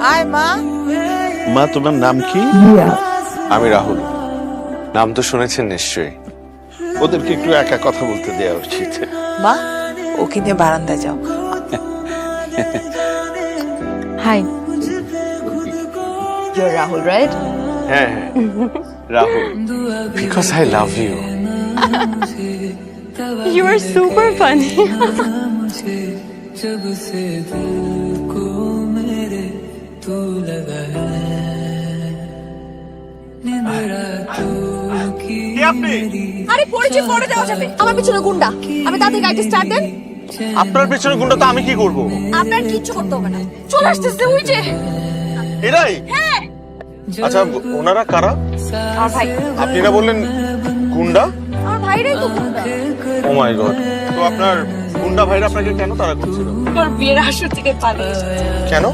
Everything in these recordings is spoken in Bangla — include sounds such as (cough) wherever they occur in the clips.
আয় মা মা তোমার নাম কি আমি রাহুল। নাম তো শুনেছেন নিশ্চয়ই। ওদেরকে একটু একা কথা বলতে দেওয়া উচিত। মা ওকে নিয়ে বারান্দায় যাও। হাই। Rahul, right? হ্যাঁ হ্যাঁ। Rahul. Because I love you You are super funny. मुझे जब से दिल को मेरे तू लगा है निंद्रा तू की मेरी আরে পরিচয় পরে দেওয়া যাবে আমার পিছনে গুন্ডা আমি তাতে গাড়িতে স্টার্ট দেন আপনার পেছনে গুণটা তো আমি কি করব আপনার কিচ্ছু করতে হবে না চলে আসতেছে ওই যে এরাই আচ্ছা ওনারা কারা আমার ভাই আপনি না বললেন গুন্ডা আমার ভাইরাই তো ও মাই গড। তো আপনার গুন্ডা ভাইরা আপনাকে কেন তারা করছিল? তোর বিয়ের আসর থেকে পালিয়ে কেন?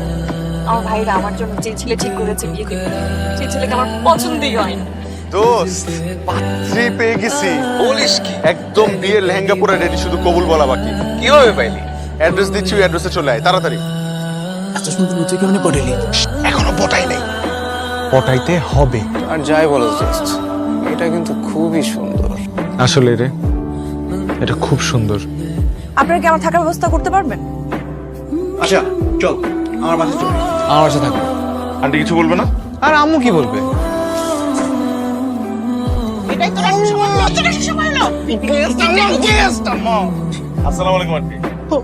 আমার ভাইরা আমার জন্য যে ছেলে ঠিক করেছে বিয়ে দিতে সেই ছেলেকে আমার পছন্দই হয় না। দোস্ত পাত্রী পেয়ে গেছি। বলিস কি? একদম বিয়ের লেহেঙ্গা পরে রেডি শুধু কবুল বলা বাকি। কীভাবে পাইলি? অ্যাড্রেস দিচ্ছি অ্যাড্রেসে চলে আয় তাড়াতাড়ি। এত সুন্দর তুই কেমনে পড়েলি এখনও পটাই নেই। পটাইতে হবে। আর যাই বলো দোস্ত এটা কিন্তু খুবই সুন্দর। আসলে রে এটা খুব সুন্দর। আপনারা কি আমার থাকার ব্যবস্থা করতে পারবেন? আচ্ছা চল আমার বাসে চল। আমার বাসা থাকবে আন্টি কিছু বলবে না? আর আম্মু কি বলবে? আসসালামু আলাইকুম আন্টি।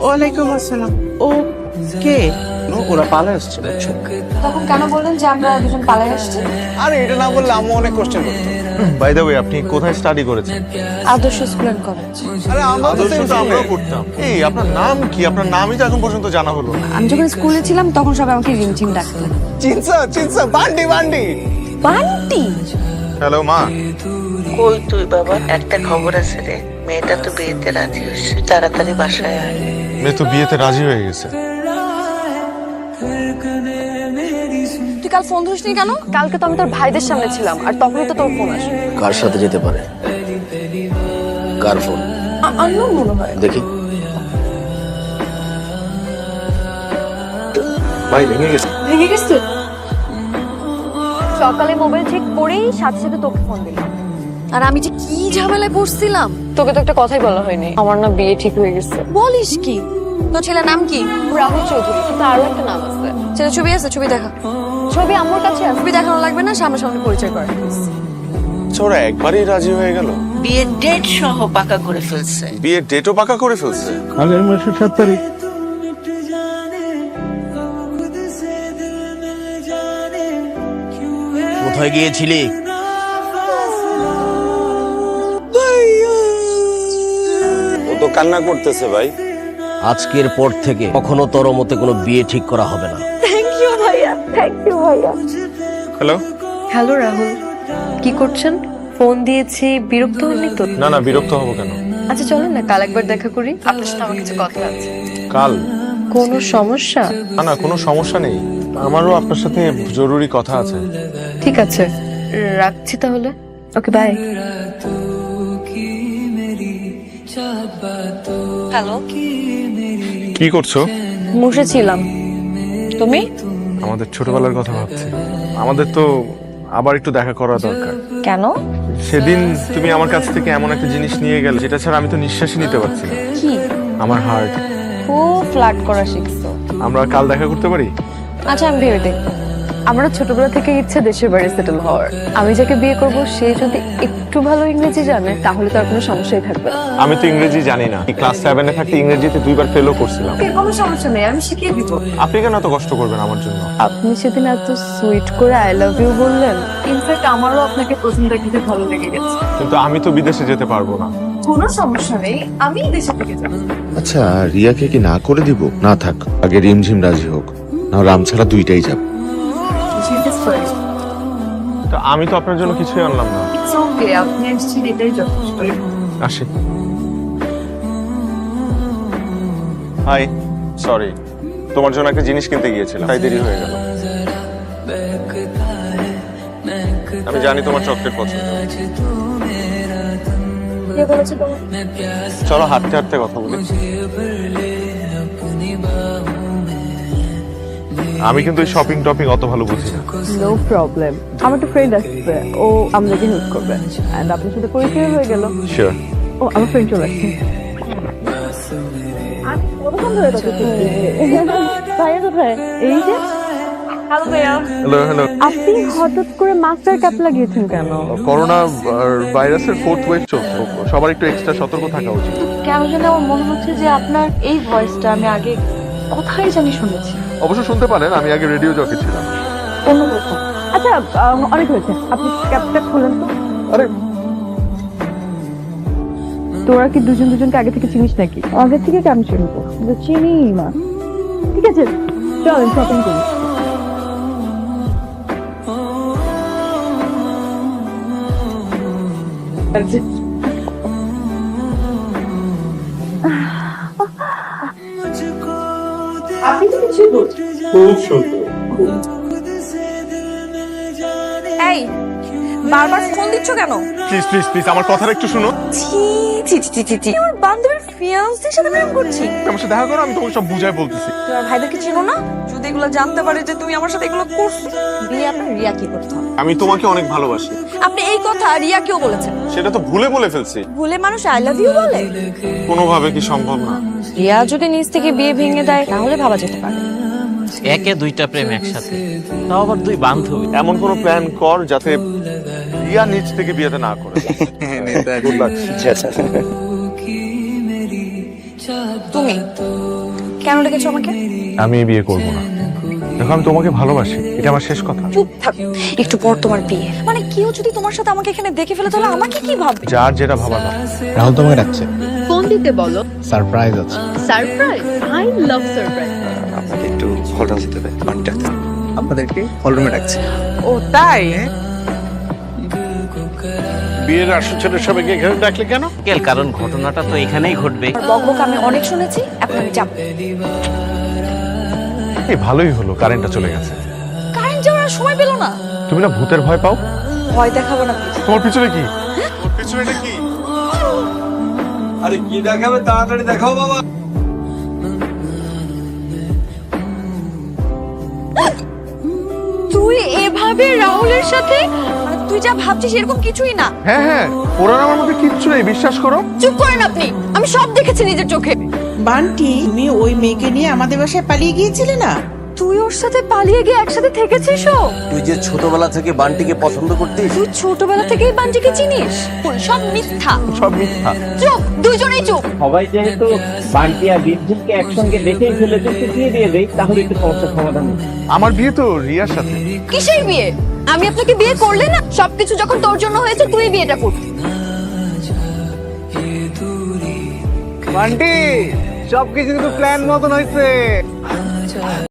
ওয়ালাইকুম আসসালাম। ও কে? ওরা পালে আসছে তখন কেন বললেন যে আমরা দুজন পালিয়ে আসছি? আরে এটা না বললে আম্মু অনেক কোশ্চেন করতো। বাই দ্য ওয়ে আপনি কোথায় স্টাডি করেছেন? আদর্শ স্কুল অ্যান্ড কলেজ আরে আমরা তো তো আমরাও। করতাম এই আপনার নাম কি? আপনার নামই তো এখন পর্যন্ত জানা হলো না। আমি যখন স্কুলে ছিলাম তখন সবাই আমাকে রিমঝিম ডাকতো। চিনসা চিনসা বান্ডি বান্ডি বান্টি হ্যালো মা। কই তুই বাবা? একটা খবর আছে রে। মেয়েটা তো বিয়েতে রাজি হচ্ছে তাড়াতাড়ি বাসায় আয়। মেয়ে তো বিয়েতে রাজি হয়ে গেছে। তুই কাল ফোন ধরিসনি কেন? কালকে তো আমি তোর ভাইদের সামনে ছিলাম আর তখনই তো তোর ফোন আসে। কার সাথে যেতে পারে? কার ফোন? আননোন মনে হয়। দেখি। ভাই ভেঙে গেছে। ভেঙে গেছে? সকালে মোবাইল চেক করেই সাথে সাথে তোকে ফোন দিলাম। আর আমি যে কি ঝামেলায় পড়ছিলাম? তোকে তো একটা কথাই বলা হয়নি। আমার না বিয়ে ঠিক হয়ে গেছে। বলিস কি? তোর ছেলের নাম কি? রাহুল চৌধুরী। কিন্তু আরও একটা নাম আছে। ছেলে ছবি আছে ছবি দেখা। ছবি আমার কাছে আছে। ছবি দেখানো লাগবে না সামনাসামনি পরিচয় করে। ওরা একবারই রাজি হয়ে গেল? বিয়ের ডেট সহ পাকা করে ফেলছে। বিয়ের ডেটও পাকা করে ফেলছে? আগামী মাসের সাত তারিখ। কোথায় গিয়েছিলি? ও তো কান্না করতেছে ভাই। আজকের পর থেকে কখনো তোর মতে কোনো বিয়ে ঠিক করা হবে না। থ্যাংক ইউ ভাইয়া। হ্যালো হ্যালো রাহুল কি করছেন? ফোন দিয়েছি বিরক্ত হননি তো? না না বিরক্ত হব কেন? আচ্ছা চলেন না কাল একবার দেখা করি। আপনার সাথে আমার কিছু কথা আছে। কাল? কোনো সমস্যা? না না কোনো সমস্যা নেই। আমারও আপনার সাথে জরুরি কথা আছে। ঠিক আছে রাখছি তাহলে। ওকে বাই হ্যালো কি করছ? বসেছিলাম তুমি? আমাদের ছোটবেলার কথা ভাবছি। আমাদের তো আবার একটু দেখা করা দরকার। কেন? সেদিন তুমি আমার কাছ থেকে এমন একটা জিনিস নিয়ে গেলে যেটা ছাড়া আমি তো নিঃশ্বাসই নিতে পারছি না। কি? আমার হার্ট খুব ফ্ল্যাট করা শিখছো। আমরা কাল দেখা করতে পারি? আচ্ছা আমি ভেবে দেখব। আমরা ছোটবেলা থেকে ইচ্ছে দেশের বাড়ি সেটেল হওয়ার। আমি যাকে বিয়ে করব সে যদি একটু ভালো ইংরেজি জানে তাহলে তো আর কোনো সমস্যাই থাকবে না। আমি তো ইংরেজি জানি না। ক্লাস সেভেনে থাকতে ইংরেজিতে দুইবার ফেলও করছিলাম। ওকে, কোনো সমস্যা নেই আমি শিখিয়ে দিব। আপনি কেন এত কষ্ট করবেন আমার জন্য? আপনি সেদিন এত সুইট করে আই লাভ ইউ বললেন। ইনফ্যাক্ট আমারও আপনাকে প্রথম দেখাতে ভালো লেগে গেছে। কিন্তু আমি তো বিদেশে যেতে পারব না। কোনো সমস্যা নেই আমি দেশে থেকে যাব। আচ্ছা রিয়াকে কি না করে দিব? না থাক আগে রিমঝিম রাজি হোক। না রাম ছাড়া দুইটাই যাব। তো আমি তো আপনার জন্য কিছুই আনলাম না। ইটস ওকে আপনি এসেছেন এটাই যথেষ্ট। আসি। হাই সরি তোমার জন্য একটা জিনিস কিনতে গিয়েছিলাম। তাই দেরি হয়ে গেল। আমি জানি তোমার চকলেট পছন্দ। চলো হাঁটতে হাঁটতে কথা বলি। আমি কিন্তু শপিং টপিং অত ভালো বুঝি না। নো প্রবলেম আমার একটা ফ্রেন্ড আসছে ও আমাদেরকে হেল্প করবে। এন্ড আপনার সাথে পরিচয় হয়ে গেল। শিওর ও আমার ফ্রেন্ড চলে আসছে। এই যে? হ্যালো হ্যালো হ্যালো আপনি হঠাৎ করে মাস্টার ক্যাপ লাগিয়েছেন কেন? করোনা ভাইরাসের ফোর্থ ওয়েভ চলছে। সবার একটু এক্সট্রা সতর্ক থাকা উচিত। কেন যেন আমার মনে হচ্ছে যে আপনার এই ভয়েসটা আমি আগে কোথায় জানি শুনেছি। অবশ্য শুনতে পারেন আমি আগে রেডিও জকে ছিলাম। অন্য কোথাও আচ্ছা আহ, অনেক হয়েছে। আপনি ক্যাপটা খোলেন। তো আরে। তোরা কি দুজন দুজনকে আগে থেকে চিনিস নাকি? আগে থেকে কেন চিনবো তো চিনি না। ঠিক আছে চল শপিং করি। এই বারবার ফোন দিচ্ছ কেন? প্লিজ প্লিজ প্লিজ আমার কথাটা একটু শুনো। ছি ছি ছি ছি ছি আমার বান্ধবীর ফিয়ান্সের সাথে প্রেম করছি। আমার সাথে দেখা করো আমি তোমাকে সব বুঝাই বলতেছি। তোমার ভাইদেরকে চিনো না? যদি এগুলো জানতে পারে যে তুমি আমার সাথে এগুলো করছ। বিয়ে আপনার রিয়া কি করতে হবে। আমি তোমাকে অনেক ভালোবাসি। আপনি এই কথা রিয়াকেও বলেছেন। সেটা তো ভুলে বলে ফেলছি। ভুলে মানুষ আই লাভ ইউ বলে? কোনোভাবে কি সম্ভব না। রিয়া যদি নিজ থেকে বিয়ে ভেঙে দেয় তাহলে ভাবা যেতে পারে। একে দুইটা প্রেম একসাথে। তাও আবার দুই বান্ধবী। এমন কোনো প্ল্যান কর যাতে রিয়া নিজ থেকে বিয়েতে না করে (laughs) Good তুমি কেন ডেকেছো আমাকে? আমি বিয়ে করব না। দেখো আমি তোমাকে ভালোবাসি। এটা আমার শেষ কথা। চুপ থাক। একটু পর তোমার বিয়ে। মানে কেউ যদি তোমার সাথে আমাকে এখানে দেখে ফেলে তাহলে আমাকে কি ভাববে? যার যেটা ভাবার কথা। রাহুল তোমাকে ডাকছে। ফোন দিতে বলো। সারপ্রাইজ আছে। সারপ্রাইজ? I love surprise. আপনাকে একটু হলরুম যেতে হবে। মানে ডাকতে আপনাদেরকে হলরুমে ডাকছে। ও তাই? বিয়ের আসর ছেলে সবাইকে এখানে ডাকলে কেন? কেল কারণ ঘটনাটা তো এখানেই ঘটবে। বকবক আমি অনেক শুনেছি এখন আমি যাব। এই ভালোই হলো কারেন্টটা চলে গেছে। কারেন্ট যাওয়ার আর সময় পেল না। তুমি না ভূতের ভয় পাও? ভয় দেখাবো না। please। তোমার পিছনে কি? তোমার পিছনেটা কি? আরে কি দেখাবে তাড়াতাড়ি দেখাও বাবা। তুই এভাবে রাহুলের সাথে তুই যা ভাবছিস এরকম কিছুই না। হ্যাঁ হ্যাঁ ওরা আমার মধ্যে কিচ্ছু নেই বিশ্বাস করো। চুপ করেন আপনি আমি সব দেখেছি নিজের চোখে। বান্টি তুমি ওই মেয়েকে নিয়ে আমাদের বাসায় পালিয়ে গিয়েছিলে না? তুই ওর সাথে পালিয়ে গিয়ে একসাথে থেকেছিস ও? তুই যে ছোটবেলা থেকে বান্টিকে পছন্দ করতিস। তুই ছোটবেলা থেকেই বাঞ্জিকে চিনিস? সব মিথ্যা। সব মিথ্যা। চুপ দুজনেই চুপ। সবাই যেহেতু বান্টি আর বিদ্যুৎকে একসঙ্গে দেখেই ফেলেছে শিখিয়ে দিয়ে দেয় তাহলে একটু সমস্যার সমাধান আমার বিয়ে তো রিয়ার সাথে। কিসের বিয়ে? আমি আপনাকে বিয়ে করলে না, সবকিছু যখন তোর জন্য হয়েছে, তুই বিয়েটা করবি বান্টি, সবকিছু কিন্তু প্ল্যান মতন হয়েছে